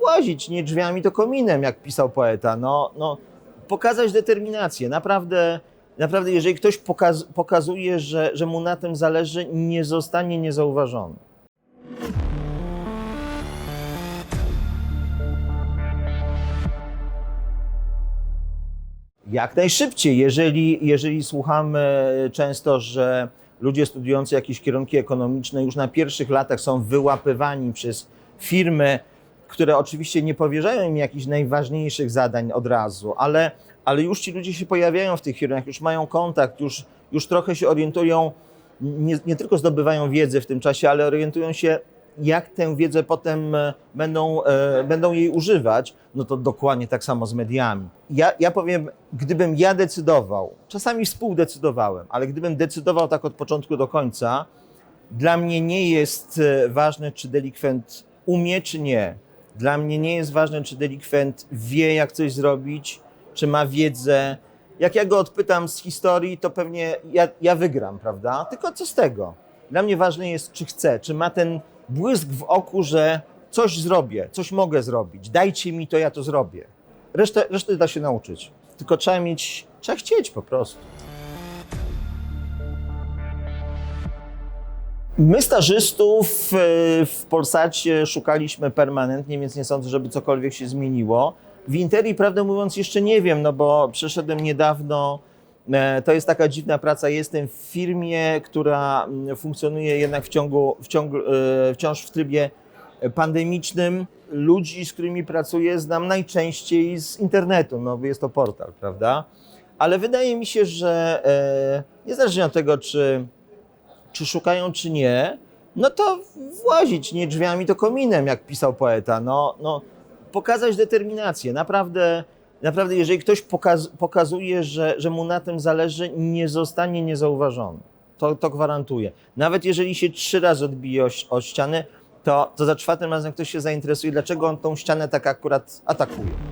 włazić nie drzwiami, to kominem, jak pisał poeta. No, no, pokazać determinację. Naprawdę, naprawdę jeżeli ktoś pokaz, pokazuje, że, że mu na tym zależy, nie zostanie niezauważony. Jak najszybciej, jeżeli, jeżeli słuchamy często, że ludzie studiujący jakieś kierunki ekonomiczne już na pierwszych latach są wyłapywani przez firmy, które oczywiście nie powierzają im jakichś najważniejszych zadań od razu, ale, ale już ci ludzie się pojawiają w tych firmach, już mają kontakt, już, już trochę się orientują, nie, nie tylko zdobywają wiedzę w tym czasie, ale orientują się, jak tę wiedzę potem e, będą, e, będą jej używać, no to dokładnie tak samo z mediami. Ja, ja powiem, gdybym ja decydował, czasami współdecydowałem, ale gdybym decydował tak od początku do końca, dla mnie nie jest e, ważne, czy delikwent umie, czy nie. Dla mnie nie jest ważne, czy delikwent wie, jak coś zrobić, czy ma wiedzę. Jak ja go odpytam z historii, to pewnie ja, ja wygram, prawda? Tylko co z tego? Dla mnie ważne jest, czy chce, czy ma ten błysk w oku, że coś zrobię, coś mogę zrobić, dajcie mi to, ja to zrobię. Resztę, resztę da się nauczyć. Tylko trzeba mieć, trzeba chcieć po prostu. My stażystów e, w Polsacie szukaliśmy permanentnie, więc nie sądzę, żeby cokolwiek się zmieniło. W Interi, prawdę mówiąc, jeszcze nie wiem, no bo przeszedłem niedawno. e, To jest taka dziwna praca. Jestem w firmie, która mm, funkcjonuje jednak w ciągu, w ciągu, e, wciąż w trybie pandemicznym. Ludzi, z którymi pracuję, znam najczęściej z internetu, no jest to portal, prawda? Ale wydaje mi się, że niezależnie od tego, czy czy szukają, czy nie, no to włazić nie drzwiami, to kominem, jak pisał poeta. No, no, pokazać determinację. Naprawdę, naprawdę jeżeli ktoś pokaz, pokazuje, że, że mu na tym zależy, nie zostanie niezauważony. To, to gwarantuję. Nawet jeżeli się trzy razy odbije o, ścianę, to, to za czwartym razem ktoś się zainteresuje, dlaczego on tą ścianę tak akurat atakuje.